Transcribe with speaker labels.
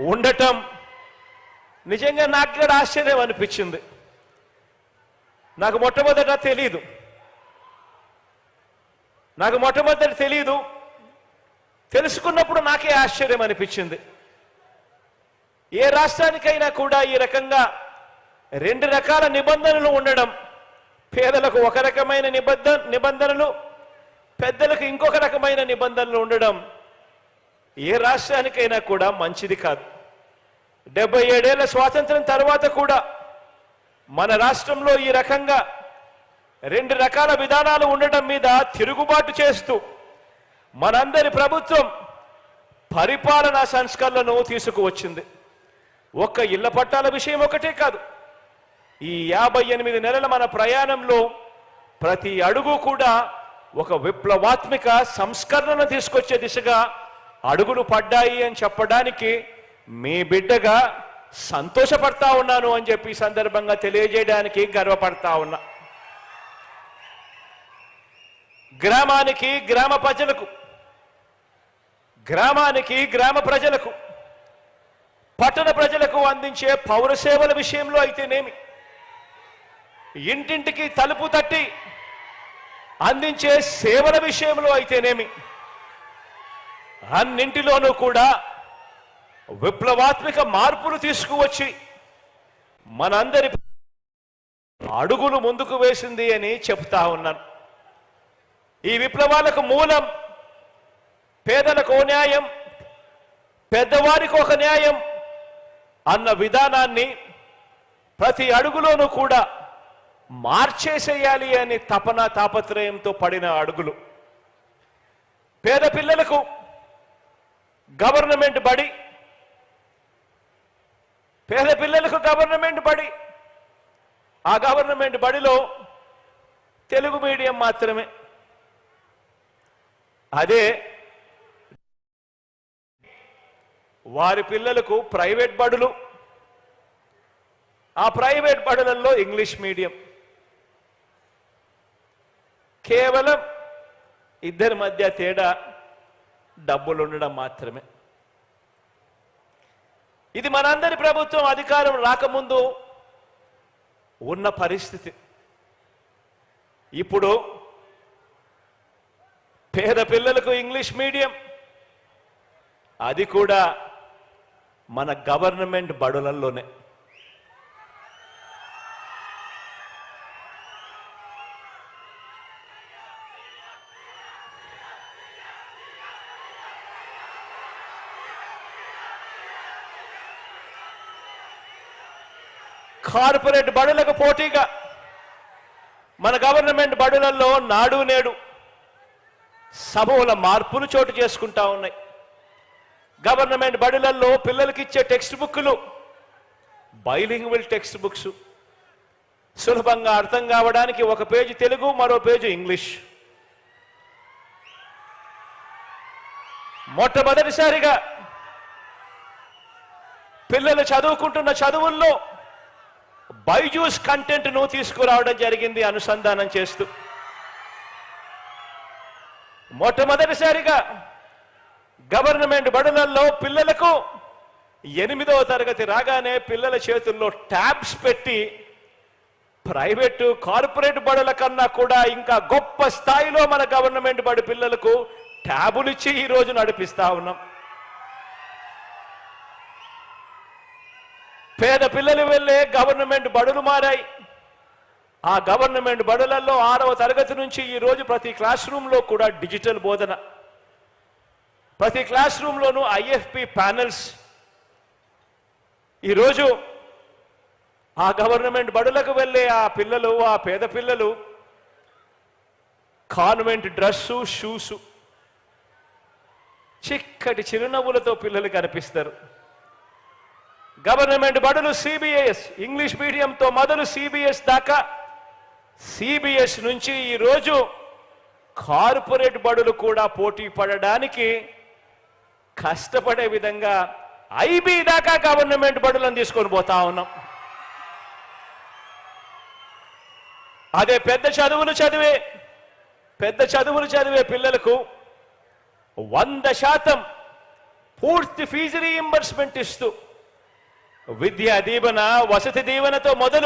Speaker 1: ఉండటం నిజంగా నాకు కూడా ఆశ్చర్యం అనిపించింది. నాకు మొట్టమొదట తెలీదు. నాకు మొట్టమొదట తెలీదు. తెలుసుకున్నప్పుడు నాకే ఆశ్చర్యం అనిపించింది. ఏ రాష్ట్రానికైనా కూడా ఈ రకంగా రెండు రకాల నిబంధనలు ఉండడం పేదలకు ఒక రకమైన నిబంధ నిబంధనలు పెద్దలకు ఇంకొక రకమైన నిబంధనలు ఉండడం ఏ రాష్ట్రానికైనా కూడా మంచిది కాదు. డెబ్బై ఏడేళ్ళ స్వాతంత్రం తర్వాత కూడా మన రాష్ట్రంలో ఈ రకంగా రెండు రకాల విధానాలు ఉండటం మీద తిరుగుబాటు చేస్తూ మనందరి ప్రభుత్వం పరిపాలనా సంస్కరణలను తీసుకువచ్చింది. ఒక్క ఇళ్ళ పట్టాల విషయం ఒకటే కాదు. ఈ యాభై ఎనిమిది నెలల మన ప్రయాణంలో ప్రతి అడుగు కూడా ఒక విప్లవాత్మిక సంస్కరణను తీసుకొచ్చే దిశగా అడుగులు పడ్డాయి అని చెప్పడానికి మీ బిడ్డగా సంతోషపడతా ఉన్నాను అని చెప్పి సందర్భంగా తెలియజేయడానికి గర్వపడతా ఉన్నా. గ్రామానికి గ్రామ ప్రజలకు గ్రామానికి గ్రామ ప్రజలకు పట్టణ ప్రజలకు అందించే పౌర సేవల విషయంలో అయితేనేమి? ఇంటింటికి తలుపు తట్టి అందించే సేవల విషయంలో అయితేనేమి? అన్నింటిలోనూ కూడా విప్లవాత్మక మార్పులు తీసుకువచ్చి మనందరి అడుగులు ముందుకు వేసింది అని చెప్తా ఉన్నాను. ఈ విప్లవాలకు మూలం పేదలకు ఓ న్యాయం పెద్దవారికి ఒక న్యాయం అన్న విధానాన్ని ప్రతి అడుగులోనూ కూడా మార్చేసేయాలి అని తపన తాపత్రయంతో పడిన అడుగులు. పేద పిల్లలకు గవర్నమెంట్ బడి. పేద పిల్లలకు గవర్నమెంట్ బడి. ఆ గవర్నమెంట్ బడిలో తెలుగు మీడియం మాత్రమే. అదే వారి పిల్లలకు ప్రైవేట్ బడులు. ఆ ప్రైవేట్ బడులలో ఇంగ్లీష్ మీడియం. కేవలం ఇద్దరి మధ్య తేడా డబ్బులు ఉండడం మాత్రమే. ఇది మనందరి ప్రభుత్వం అధికారం రాకముందు ఉన్న పరిస్థితి. ఇప్పుడు పేద పిల్లలకు ఇంగ్లీష్ మీడియం అది కూడా మన గవర్నమెంట్ బడులలోనే కార్పొరేట్ బడులకు పోటీగా. మన గవర్నమెంట్ బడులలో నాడు నేడు సమూల మార్పులు చోటు చేసుకుంటా ఉన్నాయి. గవర్నమెంట్ బడులలో పిల్లలకి ఇచ్చే టెక్స్ట్ బుక్లు బైలింగ్వల్ టెక్స్ట్ బుక్స్. సులభంగా అర్థం కావడానికి ఒక పేజీ తెలుగు మరో పేజీ ఇంగ్లీష్. మొట్టమొదటిసారిగా పిల్లలు చదువుకుంటున్న చదువుల్లో బైజూస్ కంటెంట్ను తీసుకురావడం జరిగింది అనుసంధానం చేస్తూ. మొట్టమొదటిసారిగా గవర్నమెంట్ బడులలో పిల్లలకు ఎనిమిదవ తరగతి రాగానే పిల్లల చేతుల్లో ట్యాబ్స్ పెట్టి ప్రైవేటు కార్పొరేట్ బడుల కన్నా కూడా ఇంకా గొప్ప స్థాయిలో మన గవర్నమెంట్ బడి పిల్లలకు ట్యాబులు ఇచ్చి రోజు నడిపిస్తా ఉన్నాం. పేద పిల్లలు వెళ్ళే గవర్నమెంట్ బడులు మారాయి. ఆ గవర్నమెంట్ బడులలో ఆరవ తరగతి నుంచి ఈ రోజు ప్రతి క్లాస్ రూమ్లో కూడా డిజిటల్ బోధన. ప్రతి క్లాస్ రూమ్లోనూ ఐఎఫ్పి ప్యానెల్స్. ఈరోజు ఆ గవర్నమెంట్ బడులకు వెళ్ళే ఆ పిల్లలు ఆ పేద పిల్లలు కాన్వెంట్ డ్రెస్సు షూసు చిక్కటి చిరునవ్వులతో పిల్లలు కనిపిస్తారు. గవర్నమెంట్ బడులు సిబిఎస్ ఇంగ్లీష్ మీడియంతో మొదలు సిబిఎస్ దాకా. సిబిఎస్ నుంచి ఈరోజు కార్పొరేట్ బడులు కూడా పోటీ పడడానికి కష్టపడే విధంగా ఐబీ దాకా గవర్నమెంట్ బడులను తీసుకొని పోతా ఉన్నాం. అదే పెద్ద చదువులు చదివే పెద్ద చదువులు చదివే పిల్లలకు వంద శాతం పూర్తి ఫీజు రీఇంబర్స్మెంట్ ఇస్తూ విద్యా దీవెన వసతి దీవెనతో మొదలు